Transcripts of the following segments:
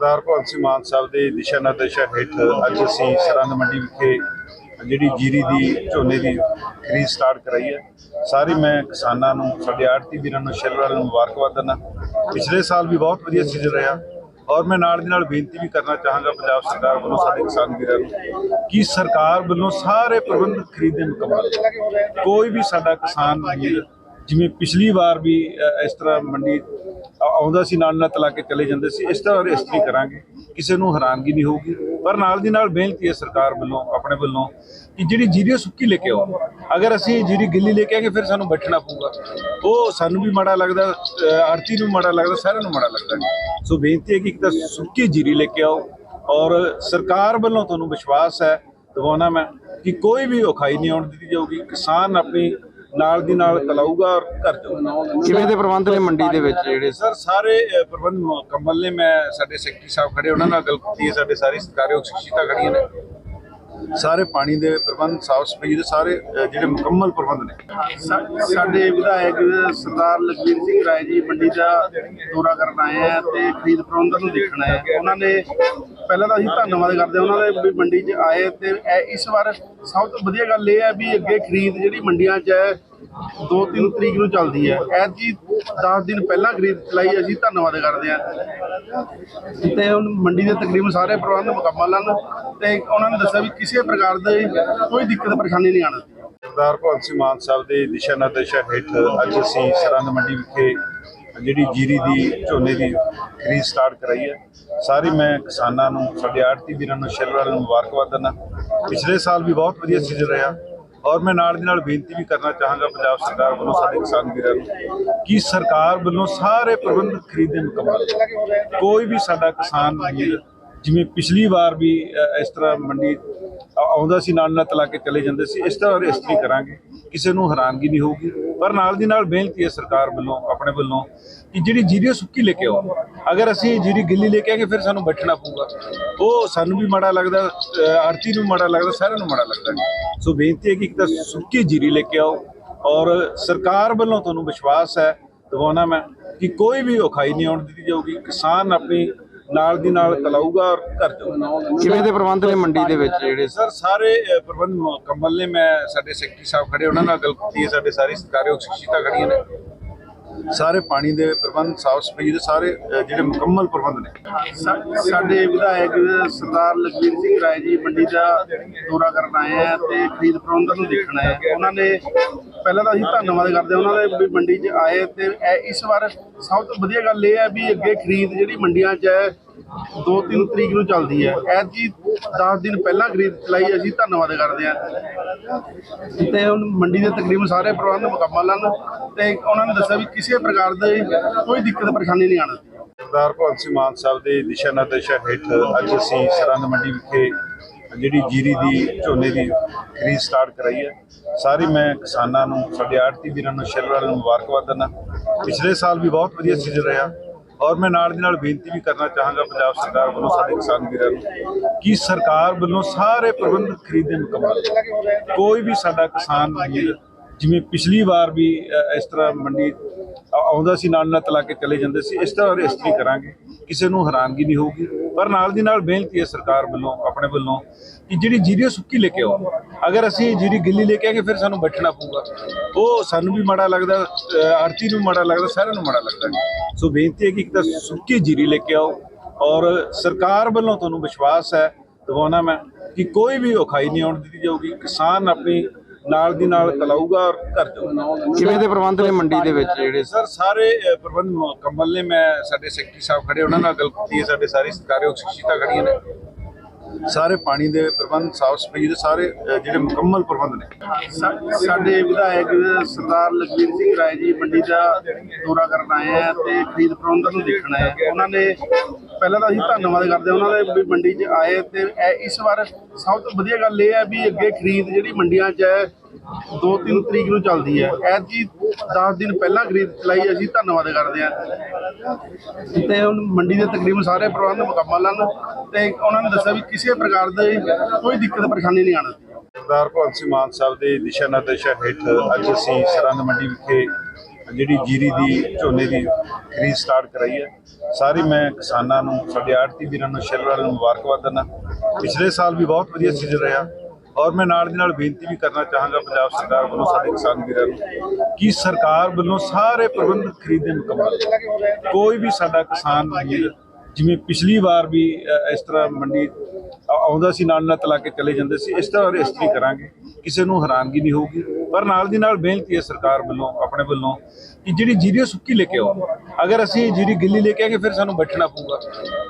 ਸਰਦਾਰ ਭਗਵੰਤ ਸਿੰਘ ਮਾਨ ਸਾਹਿਬ ਦੇ ਦਿਸ਼ਾ ਨਿਰਦੇਸ਼ਾਂ ਹੇਠ ਅੱਜ ਅਸੀਂ ਸਰਹੰਦ ਮੰਡੀ ਵਿਖੇ ਜਿਹੜੀ ਜੀਰੀ ਦੀ, ਝੋਨੇ ਦੀ ਖਰੀਦ ਸਟਾਰਟ ਕਰਾਈ ਹੈ। ਸਾਰੇ ਮੈਂ ਕਿਸਾਨਾਂ ਨੂੰ, ਸਾਡੇ ਆੜਤੀ ਵੀਰਾਂ ਨੂੰ, ਸ਼ਹਿਰ ਨੂੰ ਮੁਬਾਰਕਬਾਦ ਦਿੰਦਾ। ਪਿਛਲੇ ਸਾਲ ਵੀ ਬਹੁਤ ਵਧੀਆ ਸੀਜ਼ਨ ਰਿਹਾ ਔਰ ਮੈਂ ਨਾਲ ਦੀ ਨਾਲ ਬੇਨਤੀ ਵੀ ਕਰਨਾ ਚਾਹਾਂਗਾ ਪੰਜਾਬ ਸਰਕਾਰ ਵੱਲੋਂ, ਸਾਡੇ ਕਿਸਾਨ ਵੀਰਾਂ ਨੂੰ, ਕਿ ਸਰਕਾਰ ਵੱਲੋਂ ਸਾਰੇ ਪ੍ਰਬੰਧ ਖਰੀਦੇ ਮੁਕੰਮਲ ਕੋਈ ਵੀ ਸਾਡਾ ਕਿਸਾਨ ਵੀਰ ਜਿਵੇਂ ਪਿਛਲੀ ਵਾਰ ਵੀ ਇਸ ਤਰ੍ਹਾਂ ਮੰਡੀ ਆਉਂਦਾ ਸੀ ਨਾਲ ਨਾਲ ਤਲਾ ਕੇ ਚਲੇ ਜਾਂਦੇ ਸੀ ਇਸ ਤਰ੍ਹਾਂ ਇਸ ਤਰੀ ਕਰਾਂਗੇ। ਕਿਸੇ ਨੂੰ ਹੈਰਾਨਗੀ ਨਹੀਂ ਹੋਊਗੀ। ਪਰ ਨਾਲ ਦੀ ਨਾਲ ਬੇਨਤੀ ਹੈ ਸਰਕਾਰ ਵੱਲੋਂ ਆਪਣੇ ਵੱਲੋਂ ਕਿ ਜਿਹੜੀ ਜੀਰੀ ਉਹ ਸੁੱਕੀ ਲੈ ਕੇ ਆਓ। ਅਗਰ ਅਸੀਂ ਜੀਰੀ ਗਿੱਲੀ ਲੈ ਕੇ ਆਗੇ ਫਿਰ ਸਾਨੂੰ ਬੈਠਣਾ ਪਊਗਾ। ਉਹ ਸਾਨੂੰ ਵੀ ਮਾੜਾ ਲੱਗਦਾ ਅ, ਆੜਤੀ ਨੂੰ ਮਾੜਾ ਲੱਗਦਾ ਸਾਰਿਆਂ ਨੂੰ ਮਾੜਾ ਲੱਗਦਾ ਸੋ ਬੇਨਤੀ ਹੈ ਕਿ ਇੱਕ ਤਾਂ ਸੁੱਕੀ ਜੀਰੀ ਲੈ ਕੇ ਆਓ। ਔਰ ਸਰਕਾਰ ਵੱਲੋਂ ਤੁਹਾਨੂੰ ਵਿਸ਼ਵਾਸ ਹੈ ਦਿਵਾਉਣਾ ਮੈਂ ਕਿ ਕੋਈ ਵੀ ਔਖਾਈ ਨਹੀਂ ਆਉਣ ਦਿੱਤੀ ਜਾਊਗੀ। ਕਿਸਾਨ ਆਪਣੀ ਨਾਲ ਦੀ ਨਾਲ ਤਲਾਊਗਾ ਔਰ ਘਰ ਜਾਊਗਾ। ਕਿਵੇਂ ਦੇ ਪ੍ਰਬੰਧ ਨੇ ਮੰਡੀ ਦੇ ਵਿੱਚ ਜਿਹੜੇ? ਸਰ ਸਾਰੇ ਪ੍ਰਬੰਧ ਮੁਕੰਮਲ ਨੇ ਮੈਂ ਸਾਡੇ ਸੈਕਟਰੀ ਸਾਹਿਬ ਖੜੇ ਉਹਨਾਂ ਨਾਲ ਗੱਲ ਕੀਤੀ ਹੈ ਸਾਡੇ ਸਾਰੇ ਸਤਿਕਾਰਯੋਗ ਸ਼ਖਸੀਅਤਾਂ ਖੜੀਆਂ ਨੇ। ਸਾਰੇ ਪਾਣੀ ਦੇ ਪ੍ਰਬੰਧ ਸਾਫ਼ ਸਫ਼ਾਈ ਦੇ ਸਾਰੇ ਜਿਹੜੇ ਮੁਕੰਮਲ ਪ੍ਰਬੰਧ ਨੇ। ਸਾਡੇ ਵਿਧਾਇਕ ਸਰਦਾਰ ਲਖਵੀਰ ਸਿੰਘ ਰਾਏ ਜੀ ਮੰਡੀ ਦਾ ਦੌਰਾ ਕਰਨ ਆਏ ਆ ਤੇ ਖਰੀਦ ਪ੍ਰਬੰਧਾਂ ਨੂੰ ਦੇਖਣ ਆਏ ਆ। ਉਹਨਾਂ ਨੇ ਪਹਿਲਾਂ ਤਾਂ ਅਸੀਂ ਧੰਨਵਾਦ ਕਰਦੇ ਹਾਂ ਉਹਨਾਂ ਦੇ ਵੀ ਮੰਡੀ 'ਚ ਆਏ ਤੇ ਇਸ ਵਾਰ ਸਭ ਤੋਂ ਵਧੀਆ ਗੱਲ ਇਹ ਹੈ ਵੀ ਅੱਗੇ ਖਰੀਦ ਜਿਹੜੀ ਮੰਡੀਆਂ 'ਚ ਹੈ 2-3 ਤਰੀਕ ਨੂੰ ਚੱਲਦੀ ਹੈ। ਐਤਕੀ 10 ਦਿਨ ਪਹਿਲਾਂ ਖਰੀਦ ਚਲਾਈ ਅਸੀਂ ਧੰਨਵਾਦ ਕਰਦੇ ਹਾਂ। ਤੇ ਹੁਣ ਮੰਡੀ ਦੇ ਤਕਰੀਬਨ ਸਾਰੇ ਪ੍ਰਬੰਧ ਮੁਕੰਮਲ ਹਨ ਤੇ ਉਹਨਾਂ ਨੇ ਦੱਸਿਆ ਵੀ ਕਿਸੇ ਪ੍ਰਕਾਰ ਦੀ ਕੋਈ ਦਿੱਕਤ ਪਰੇਸ਼ਾਨੀ ਨਹੀਂ ਆਉਣੀ ਸਰਦਾਰ ਭਗਵੰਤ ਸਿੰਘ ਮਾਨ ਸਾਹਿਬ ਦੇ ਦਿਸ਼ਾ ਨਿਰਦੇਸ਼ਾਂ ਹੇਠ ਅੱਜ ਅਸੀਂ ਸਰਹੰਦ ਮੰਡੀ ਵਿਖੇ ਜਿਹੜੀ ਜੀਰੀ ਦੀ, ਝੋਨੇ ਦੀ ਖਰੀਦ ਸਟਾਰਟ ਕਰਾਈ ਹੈ। ਸਾਰੀ ਮੈਂ ਕਿਸਾਨਾਂ ਨੂੰ, ਸਾਡੇ ਆੜਤੀ ਵੀਰਾਂ ਨੂੰ, ਸ਼ਹਿਰ ਨੂੰ ਮੁਬਾਰਕਬਾਦ ਦਿੰਦਾ। ਪਿਛਲੇ ਸਾਲ ਵੀ ਬਹੁਤ ਵਧੀਆ ਸੀਜ਼ਨ ਰਿਹਾ। ਔਰ ਮੈਂ ਨਾਲ ਦੀ ਨਾਲ ਬੇਨਤੀ ਵੀ ਕਰਨਾ ਚਾਹਾਂਗਾ ਪੰਜਾਬ ਸਰਕਾਰ ਵੱਲੋਂ ਸਾਡੇ ਕਿਸਾਨ ਵੀਰਾਂ ਨੂੰ ਕਿ ਸਰਕਾਰ ਵੱਲੋਂ ਸਾਰੇ ਪ੍ਰਬੰਧ ਖਰੀਦੇ ਮੁਕੰਮਲ ਕੋਈ ਵੀ ਸਾਡਾ ਕਿਸਾਨ ਵੀਰ ਜਿਵੇਂ ਪਿਛਲੀ ਵਾਰ ਵੀ ਇਸ ਤਰ੍ਹਾਂ ਮੰਡੀ ਆਉਂਦਾ ਸੀ ਨਾਲ ਨਾਲ ਤਲਾ ਕੇ ਚਲੇ ਜਾਂਦੇ ਸੀ ਇਸ ਤਰ੍ਹਾਂ ਇਸ ਤਰੀ ਕਰਾਂਗੇ। ਕਿਸੇ ਨੂੰ ਹੈਰਾਨਗੀ ਨਹੀਂ ਹੋਊਗੀ। ਪਰ ਨਾਲ ਦੀ ਨਾਲ ਬੇਨਤੀ ਹੈ ਸਰਕਾਰ ਵੱਲੋਂ ਆਪਣੇ ਵੱਲੋਂ ਕਿ ਜਿਹੜੀ ਜੀਰੀ ਸੁੱਕੀ ਲੈ ਕੇ ਆਓ। ਅਗਰ ਅਸੀਂ ਜੀਰੀ ਗਿੱਲੀ ਲੈ ਕੇ ਆਗੇ ਫਿਰ ਸਾਨੂੰ ਬੈਠਣਾ ਪਊਗਾ। ਉਹ ਸਾਨੂੰ ਵੀ ਮਾੜਾ ਲੱਗਦਾ ਅ, ਆੜਤੀ ਨੂੰ ਮਾੜਾ ਲੱਗਦਾ ਸਾਰਿਆਂ ਨੂੰ ਮਾੜਾ ਲੱਗਦਾ। ਸੋ ਬੇਨਤੀ ਹੈ ਕਿ ਇੱਕ ਤਾਂ ਸੁੱਕੀ ਜੀਰੀ ਲੈ ਕੇ ਆਓ ਔਰ ਸਰਕਾਰ ਵੱਲੋਂ ਤੁਹਾਨੂੰ ਵਿਸ਼ਵਾਸ ਹੈ ਦਿਵਾਉਣਾ ਮੈਂ ਕਿ ਕੋਈ ਵੀ ਔਖਾਈ ਨਹੀਂ ਆਉਣ ਦਿੱਤੀ ਜਾਊਗੀ ਕਿਸਾਨ ਆਪਣੀ ਨਾਲ ਦੀ ਨਾਲ ਤਲਾਊਗਾ ਔਰ ਘਰ ਜਾਊਗਾ। ਕਿਵੇਂ ਦੇ ਪ੍ਰਬੰਧ ਨੇ ਮੰਡੀ ਦੇ ਵਿੱਚ ਜਿਹੜੇ? ਸਰ ਸਾਰੇ ਪ੍ਰਬੰਧ ਮੁਕੰਮਲ ਨੇ ਮੈਂ ਸਾਡੇ ਸੈਕਟਰੀ ਸਾਹਿਬ ਖੜੇ ਉਹਨਾਂ ਨਾਲ ਗੱਲ ਕੀਤੀ ਹੈ ਸਾਡੇ ਸਾਰੇ ਸਤਿਕਾਰਯੋਗ ਸ਼ਖਸੀਅਤਾਂ ਖੜੀਆਂ ਨੇ। ਸਾਰੇ ਪਾਣੀ ਦੇ ਪ੍ਰਬੰਧ, ਸਾਫ਼ ਸਫ਼ਾਈ ਦੇ ਸਾਰੇ ਜਿਹੜੇ ਮੁਕੰਮਲ ਪ੍ਰਬੰਧ ਨੇ ਸਾਡੇ ਵਿਧਾਇਕ ਸਰਦਾਰ ਲਖਵੀਰ ਸਿੰਘ ਰਾਏ ਜੀ ਮੰਡੀ ਦਾ ਦੌਰਾ ਕਰਨ ਆਏ ਆ ਤੇ ਖਰੀਦ ਪ੍ਰਬੰਧਾਂ ਨੂੰ ਦੇਖਣ ਆਏ ਆ। ਉਹਨਾਂ ਨੇ ਪਹਿਲਾਂ ਤਾਂ ਅਸੀਂ ਧੰਨਵਾਦ ਕਰਦੇ ਉਹਨਾਂ ਦੇ ਵੀ ਮੰਡੀ 'ਚ ਆਏ ਤੇ ਇਸ ਵਾਰ ਸਭ ਤੋਂ ਵਧੀਆ ਗੱਲ ਇਹ ਹੈ ਵੀ ਅੱਗੇ ਖਰੀਦ ਜਿਹੜੀ ਮੰਡੀਆਂ 'ਚ ਹੈ 2-3 ਤਰੀਕ ਨੂੰ ਚੱਲਦੀ ਹੈ। ਐਤਕੀ 10 ਦਿਨ ਪਹਿਲਾਂ ਖਰੀਦ ਚਲਾਈ ਅਸੀਂ ਧੰਨਵਾਦ ਕਰਦੇ ਹਾਂ। ਤੇ ਹੁਣ ਮੰਡੀ ਦੇ ਤਕਰੀਬਨ ਸਾਰੇ ਪ੍ਰਬੰਧ ਮੁਕੰਮਲ ਹਨ ਤੇ ਉਹਨਾਂ ਨੇ ਦੱਸਿਆ ਵੀ ਕਿਸੇ ਪ੍ਰਕਾਰ ਦੀ ਕੋਈ ਦਿੱਕਤ, ਪਰੇਸ਼ਾਨੀ ਨਹੀਂ ਆਉਣੀ ਸਰਦਾਰ ਭਗਵੰਤ ਸਿੰਘ ਮਾਨ ਸਾਹਿਬ ਦੇ ਦਿਸ਼ਾ ਨਿਰਦੇਸ਼ਾਂ ਹੇਠ ਅੱਜ ਅਸੀਂ ਸਰਹੰਦ ਮੰਡੀ ਵਿਖੇ ਜਿਹੜੀ ਜੀਰੀ ਦੀ, ਝੋਨੇ ਦੀ ਖਰੀਦ ਸਟਾਰਟ ਕਰਾਈ ਹੈ। ਸਾਰੇ ਮੈਂ ਕਿਸਾਨਾਂ ਨੂੰ, ਸਾਡੇ ਆੜਤੀ ਵੀਰਾਂ ਨੂੰ, ਸ਼ਹਿਰ ਨੂੰ ਮੁਬਾਰਕਬਾਦ ਦਿੰਦਾ। ਪਿਛਲੇ ਸਾਲ ਵੀ ਬਹੁਤ ਵਧੀਆ ਸੀਜ਼ਨ ਰਿਹਾ। ਔਰ ਮੈਂ ਨਾਲ ਦੀ ਨਾਲ ਬੇਨਤੀ ਵੀ ਕਰਨਾ ਚਾਹਾਂਗਾ ਪੰਜਾਬ ਸਰਕਾਰ ਵੱਲੋਂ, ਸਾਡੇ ਕਿਸਾਨ ਵੀਰਾਂ ਨੂੰ, ਕਿ ਸਰਕਾਰ ਵੱਲੋਂ ਸਾਰੇ ਪ੍ਰਬੰਧ ਖਰੀਦੇ ਮੁਕੰਮਲ ਕੋਈ ਵੀ ਸਾਡਾ ਕਿਸਾਨ ਵੀਰ, ਜਿਵੇਂ ਪਿਛਲੀ ਵਾਰ ਵੀ ਇਸ ਤਰ੍ਹਾਂ ਮੰਡੀ ਆਉਂਦਾ ਸੀ ਨਾਲ ਨਾਲ ਤਲਾ ਕੇ ਚਲੇ ਜਾਂਦੇ ਸੀ, ਇਸ ਤਰ੍ਹਾਂ ਇਸ ਤਰੀ ਕਰਾਂਗੇ। ਕਿਸੇ ਨੂੰ ਹੈਰਾਨਗੀ ਨਹੀਂ ਹੋਊਗੀ। ਪਰ ਨਾਲ ਦੀ ਨਾਲ ਬੇਨਤੀ ਹੈ ਸਰਕਾਰ ਵੱਲੋਂ, ਆਪਣੇ ਵੱਲੋਂ ਕਿ ਜਿਹੜੀ ਜੀਰੀ ਉਹ ਸੁੱਕੀ ਲੈ ਕੇ ਆਓ। ਅਗਰ ਅਸੀਂ ਜੀਰੀ ਗਿੱਲੀ ਲੈ ਕੇ ਆਗੇ ਫਿਰ ਸਾਨੂੰ ਬੈਠਣਾ ਪਊਗਾ। ਉਹ ਸਾਨੂੰ ਵੀ ਮਾੜਾ ਲੱਗਦਾ ਆਰਤੀ ਆੜਤੀ ਨੂੰ ਮਾੜਾ ਲੱਗਦਾ, ਸਾਰਿਆਂ ਨੂੰ ਮਾੜਾ ਲੱਗਦਾ ਸੋ ਬੇਨਤੀ ਹੈ ਕਿ ਇੱਕ ਤਾਂ ਸੁੱਕੀ ਜੀਰੀ ਲੈ ਕੇ ਆਓ ਔਰ ਸਰਕਾਰ ਵੱਲੋਂ ਤੁਹਾਨੂੰ ਵਿਸ਼ਵਾਸ ਹੈ, ਦਿਵਾਉਣਾ ਮੈਂ, ਕਿ ਕੋਈ ਵੀ ਔਖਾਈ ਨਹੀਂ ਆਉਣ ਦਿੱਤੀ ਜਾਊਗੀ। ਕਿਸਾਨ ਆਪਣੀ ਨਾਲ ਦੀ ਨਾਲ ਤਲਾਊਗਾ ਔਰ ਘਰ ਜਾਊਗਾ। ਕਿਵੇਂ ਦੇ ਪ੍ਰਬੰਧ ਨੇ ਮੰਡੀ ਦੇ ਵਿੱਚ ਜਿਹੜੇ? ਸਰ ਸਾਰੇ ਪ੍ਰਬੰਧ ਮੁਕੰਮਲ ਨੇ ਮੈਂ ਸਾਡੇ ਸੈਕਟਰੀ ਸਾਹਿਬ ਖੜੇ ਉਹਨਾਂ ਨਾਲ ਗੱਲ ਕੀਤੀ ਹੈ ਸਾਡੇ ਸਾਰੇ ਸਤਿਕਾਰਯੋਗ ਸ਼ਖਸੀਅਤਾਂ ਖੜੀਆਂ ਨੇ। ਸਾਰੇ ਪਾਣੀ ਦੇ ਪ੍ਰਬੰਧ, ਸਾਫ਼ ਸਫ਼ਾਈ ਦੇ ਸਾਰੇ ਜਿਹੜੇ ਮੁਕੰਮਲ ਪ੍ਰਬੰਧ ਨੇ ਸਾਡੇ ਵਿਧਾਇਕ ਸਰਦਾਰ ਲਖਵੀਰ ਸਿੰਘ ਰਾਏ ਜੀ ਮੰਡੀ ਦਾ ਦੌਰਾ ਕਰਨ ਆਏ ਆ ਤੇ ਖਰੀਦ ਪ੍ਰਬੰਧਾਂ ਨੂੰ ਦੇਖਣ ਆਏ ਆ। ਉਹਨਾਂ ਨੇ ਪਹਿਲਾਂ ਤਾਂ ਅਸੀਂ ਧੰਨਵਾਦ ਕਰਦੇ ਹਾਂ ਉਹਨਾਂ ਦੇ ਵੀ ਮੰਡੀ 'ਚ ਆਏ ਤੇ ਇਸ ਵਾਰ ਸਭ ਤੋਂ ਵਧੀਆ ਗੱਲ ਇਹ ਹੈ ਵੀ ਅੱਗੇ ਖਰੀਦ ਜਿਹੜੀ ਮੰਡੀਆਂ 'ਚ ਹੈ 2-3 ਤਰੀਕ ਨੂੰ ਚੱਲਦੀ ਹੈ। ਐਤਕੀ 10 ਦਿਨ ਪਹਿਲਾਂ ਖਰੀਦ ਚਲਾਈ ਅਸੀਂ ਧੰਨਵਾਦ ਕਰਦੇ ਹਾਂ। ਤੇ ਹੁਣ ਮੰਡੀ ਦੇ ਤਕਰੀਬਨ ਸਾਰੇ ਪ੍ਰਬੰਧ ਮੁਕੰਮਲ ਹਨ ਤੇ ਉਹਨਾਂ ਨੇ ਦੱਸਿਆ ਵੀ ਕਿਸੇ ਪ੍ਰਕਾਰ ਦੀ ਕੋਈ ਦਿੱਕਤ, ਪਰੇਸ਼ਾਨੀ ਨਹੀਂ ਆਉਣੀ। ਸਰਦਾਰ ਭਗਵੰਤ ਸਿੰਘ ਮਾਨ ਸਾਹਿਬ ਦੇ ਦਿਸ਼ਾ ਨਿਰਦੇਸ਼ਾਂ ਹੇਠ ਅੱਜ ਅਸੀਂ ਸਰਹੰਦ ਮੰਡੀ ਵਿਖੇ ਜਿਹੜੀ ਜੀਰੀ ਦੀ, ਝੋਨੇ ਦੀ ਖਰੀਦ ਸਟਾਰਟ ਕਰਾਈ ਹੈ। ਸਾਰੀ ਮੈਂ ਕਿਸਾਨਾਂ ਨੂੰ, ਸਾਡੇ ਆੜਤੀ ਵੀਰਾਂ ਨੂੰ, ਸ਼ਹਿਰ ਨੂੰ ਮੁਬਾਰਕਬਾਦ ਦਿੰਦਾ। ਪਿਛਲੇ ਸਾਲ ਵੀ ਬਹੁਤ ਵਧੀਆ ਸੀਜ਼ਨ ਰਿਹਾ। ਔਰ ਮੈਂ ਨਾਲ ਦੀ ਨਾਲ ਬੇਨਤੀ ਵੀ ਕਰਨਾ ਚਾਹਾਂਗਾ ਪੰਜਾਬ ਸਰਕਾਰ ਵੱਲੋਂ ਸਾਡੇ ਕਿਸਾਨ ਵੀਰਾਂ ਨੂੰ ਕਿ ਸਰਕਾਰ ਵੱਲੋਂ ਸਾਰੇ ਪ੍ਰਬੰਧ ਖਰੀਦੇ ਮੁਕੰਮਲ ਕੋਈ ਵੀ ਸਾਡਾ ਕਿਸਾਨ ਵੀਰ ਜਿਵੇਂ ਪਿਛਲੀ ਵਾਰ ਵੀ ਇਸ ਤਰ੍ਹਾਂ ਮੰਡੀ ਆਉਂਦਾ ਸੀ ਨਾਲ ਨਾਲ ਤਲਾ ਕੇ ਚਲੇ ਜਾਂਦੇ ਸੀ ਇਸ ਤਰ੍ਹਾਂ ਰਜਿਸਟਰੀ ਕਰਾਂਗੇ। ਕਿਸੇ ਨੂੰ ਹੈਰਾਨਗੀ ਨਹੀਂ ਹੋਊਗੀ। ਪਰ ਨਾਲ ਦੀ ਨਾਲ ਬੇਨਤੀ ਹੈ ਸਰਕਾਰ ਵੱਲੋਂ ਆਪਣੇ ਵੱਲੋਂ ਕਿ ਜਿਹੜੀ ਜੀਰੀ ਸੁੱਕੀ ਲੈ ਕੇ ਆਓ। ਅਗਰ ਅਸੀਂ ਜੀਰੀ ਗਿੱਲੀ ਲੈ ਕੇ ਆਗੇ ਫਿਰ ਸਾਨੂੰ ਬੈਠਣਾ ਪਊਗਾ।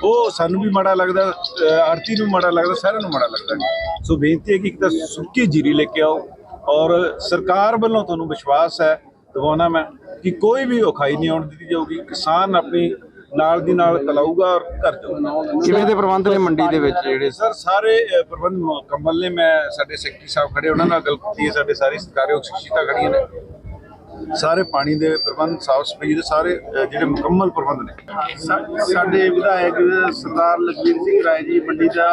ਉਹ ਸਾਨੂੰ ਵੀ ਮਾੜਾ ਲੱਗਦਾ ਅ, ਆੜਤੀ ਨੂੰ ਮਾੜਾ ਲੱਗਦਾ ਸਾਰਿਆਂ ਨੂੰ ਮਾੜਾ ਲੱਗਦਾ। ਜੀ। ਸੋ ਬੇਨਤੀ ਹੈ ਕਿ ਇੱਕ ਤਾਂ ਸੁੱਕੀ ਜੀਰੀ ਲੈ ਕੇ ਆਓ ਔਰ ਸਰਕਾਰ ਵੱਲੋਂ ਤੁਹਾਨੂੰ ਵਿਸ਼ਵਾਸ ਹੈ ਦਿਵਾਉਣਾ ਮੈਂ ਕਿ ਕੋਈ ਵੀ ਔਖਾਈ ਨਹੀਂ ਆਉਣ ਦਿੱਤੀ ਜਾਊਗੀ ਕਿਸਾਨ ਆਪਣੀ ਨਾਲ ਦੀ ਨਾਲ ਤਲਾਊਗਾ ਔਰ ਘਰ ਜਾਊਗਾ। ਕਿਵੇਂ ਦੇ ਪ੍ਰਬੰਧ ਨੇ ਮੰਡੀ ਦੇ ਵਿੱਚ ਜਿਹੜੇ? ਸਰ ਸਾਰੇ ਪ੍ਰਬੰਧ ਮੁਕੰਮਲ ਨੇ। ਮੈਂ ਸਾਡੇ ਸੈਕਟਰੀ ਸਾਹਿਬ ਖੜੇ ਉਹਨਾਂ ਨਾਲ ਗੱਲ ਕੀਤੀ ਹੈ ਸਾਡੇ ਸਾਰੇ ਸਰਕਾਰੀ ਸ਼ਖਸੀਅਤਾਂ ਖੜੀਆਂ ਨੇ। ਸਾਰੇ ਪਾਣੀ ਦੇ ਪ੍ਰਬੰਧ, ਸਾਫ਼ ਸਫ਼ਾਈ ਦੇ ਸਾਰੇ ਜਿਹੜੇ ਮੁਕੰਮਲ ਪ੍ਰਬੰਧ ਨੇ ਸਾਡੇ ਵਿਧਾਇਕ ਸਰਦਾਰ ਲਖਵੀਰ ਸਿੰਘ ਰਾਏ ਜੀ ਮੰਡੀ ਦਾ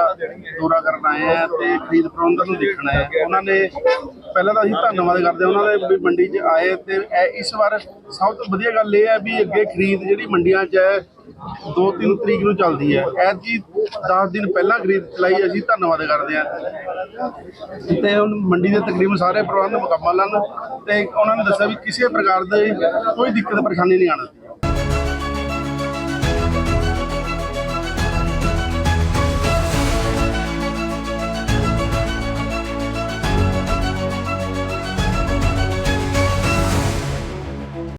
ਦੌਰਾ ਕਰਨ ਆਏ ਆ ਤੇ ਖਰੀਦ ਪ੍ਰਬੰਧਨ ਨੂੰ ਦੇਖਣ ਆਏ ਆ। ਉਹਨਾਂ ਨੇ ਪਹਿਲਾਂ ਤਾਂ ਅਸੀਂ ਧੰਨਵਾਦ ਕਰਦੇ ਹਾਂ, ਉਹਨਾਂ ਦੇ ਵੀ ਮੰਡੀ 'ਚ ਆਏ ਤੇ ਇਸ ਵਾਰ ਸਭ ਤੋਂ ਵਧੀਆ ਗੱਲ ਇਹ ਹੈ ਵੀ ਅੱਗੇ ਖਰੀਦ ਜਿਹੜੀ ਮੰਡੀਆਂ 'ਚ ਹੈ 2-3 ਤਰੀਕ ਨੂੰ ਚੱਲਦੀ ਹੈ। ਐਤਕੀ 10 ਦਿਨ ਪਹਿਲਾਂ ਖਰੀਦ ਚਲਾਈ ਅਸੀਂ ਧੰਨਵਾਦ ਕਰਦੇ ਹਾਂ। ਤੇ ਹੁਣ ਮੰਡੀ ਦੇ ਤਕਰੀਬਨ ਸਾਰੇ ਪ੍ਰਬੰਧ ਮੁਕੰਮਲ ਹਨ ਤੇ ਉਹਨਾਂ ਨੇ ਦੱਸਿਆ ਵੀ ਕਿਸੇ ਪ੍ਰਕਾਰ ਦੀ ਕੋਈ ਦਿੱਕਤ, ਪਰੇਸ਼ਾਨੀ ਨਹੀਂ ਆਉਣ